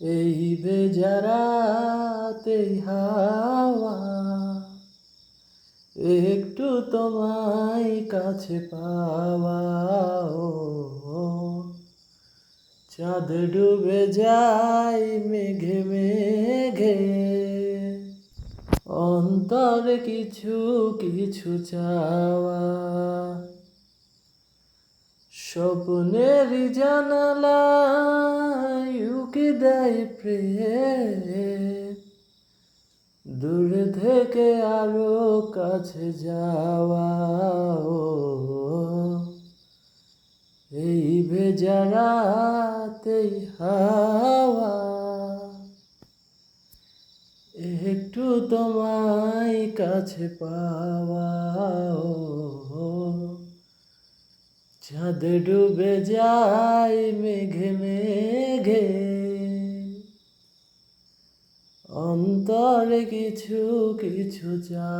এই বেজারাতেই হাওয়া, একটু তোমায় কাছে পাওয়া চাঁদ ডুবে যায় মেঘে মেঘে, অন্তরে কিছু কিছু চাওয়া। স্বপ্নের জানালায় উকি দেয় প্রেম দূর থেকে আরও কাছে যাওয়া এই বেজারাতেই হাওয়া। একটু তোমায় কাছে পাওয়া চাঁদ ডুবে যায় মেঘে মেঘে অন্তরে কিছু কিছু চা